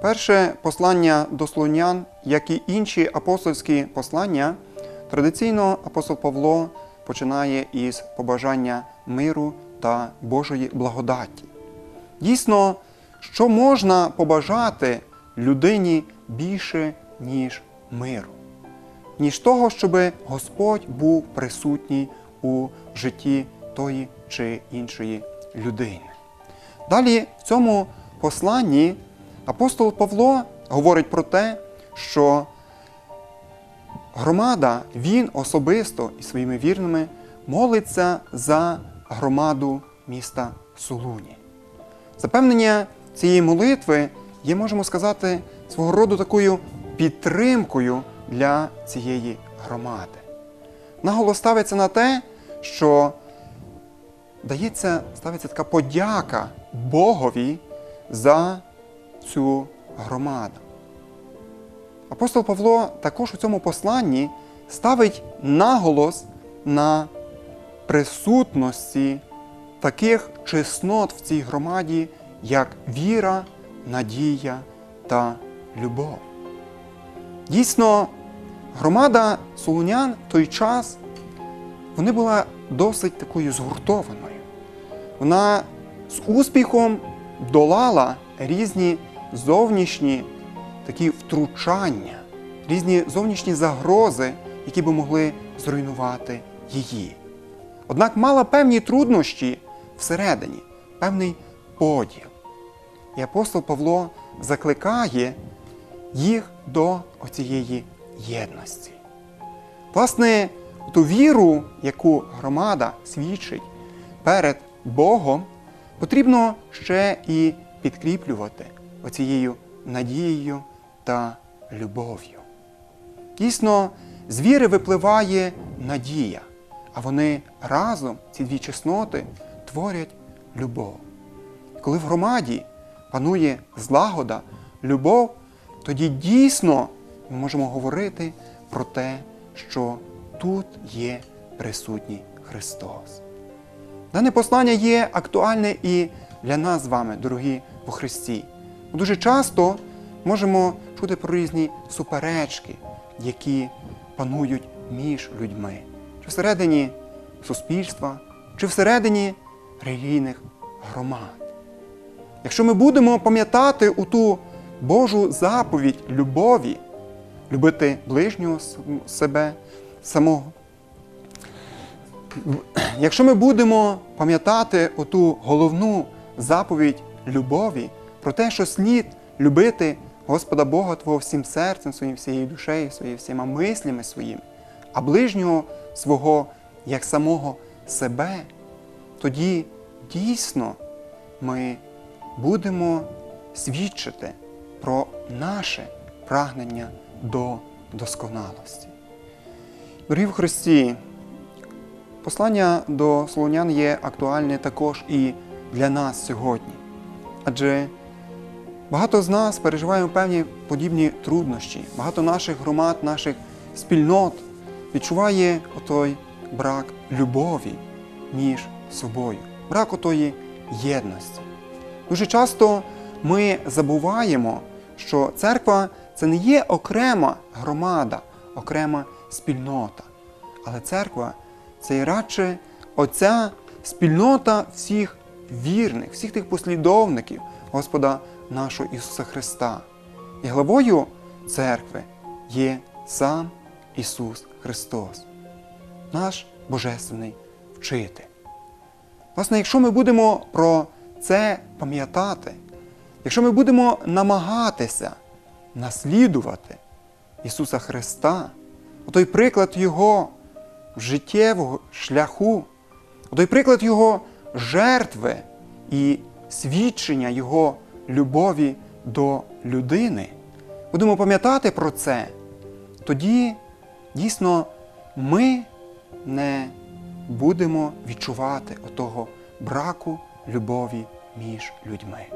Перше послання до слонян, як і інші апостольські послання, традиційно апостол Павло починає із побажання миру та Божої благодаті. Дійсно, що можна побажати людині більше, ніж миру, ніж того, щоб Господь був присутній у житті тої чи іншої людини. Далі в цьому посланні апостол Павло говорить про те, що громада, він особисто і своїми вірними молиться за громаду міста Солуні. Запевнення цієї молитви є, можемо сказати, свого роду такою підтримкою для цієї громади. Наголос ставиться на те, що дається, ставиться така подяка Богові за цю громаду. Апостол Павло також у цьому посланні ставить наголос на присутності таких чеснот в цій громаді, як віра, надія та любов. Дійсно, громада солунян в той час вони була досить такою згуртованою. Вона з успіхом долала різні зовнішні такі втручання, різні зовнішні загрози, які би могли зруйнувати її. Однак мала певні труднощі всередині, певний поділ. І апостол Павло закликає їх до оцієї єдності. Власне, ту віру, яку громада свідчить перед Богом, потрібно ще і підкріплювати оцією надією та любов'ю. Дійсно, з віри випливає надія, а вони разом, ці дві чесноти, творять любов. Коли в громаді панує злагода, любов, тоді дійсно ми можемо говорити про те, що тут є присутній Христос. Дане послання є актуальне і для нас з вами, дорогі у Христі. Дуже часто можемо чути про різні суперечки, які панують між людьми, чи всередині суспільства, чи всередині релігійних громад. Якщо ми будемо пам'ятати у ту Божу заповідь любові, любити ближнього себе самого, якщо ми будемо пам'ятати оту головну заповідь любові про те, що слід любити Господа Бога Твого всім серцем своїм, всією душею, своєю, всіма мислями своїми, а ближнього свого як самого себе, тоді дійсно ми будемо свідчити про наше прагнення до досконалості. Дорогі в Христі, послання до Солонян є актуальне також і для нас сьогодні. Адже багато з нас переживаємо певні подібні труднощі, багато наших громад, наших спільнот відчуває отой брак любові між собою, брак отої єдності. Дуже часто ми забуваємо, що церква це не є окрема громада, окрема спільнота. Але церква це є радше оця спільнота всіх вірних, всіх тих послідовників Господа нашого Ісуса Христа. І главою церкви є сам Ісус Христос, наш Божественний вчитель. Власне, якщо ми будемо про це пам'ятати, якщо ми будемо намагатися наслідувати Ісуса Христа, той приклад Його життєвого шляху, той приклад Його жертви і свідчення Його любові до людини, будемо пам'ятати про це, тоді дійсно ми не будемо відчувати отого браку любові між людьми.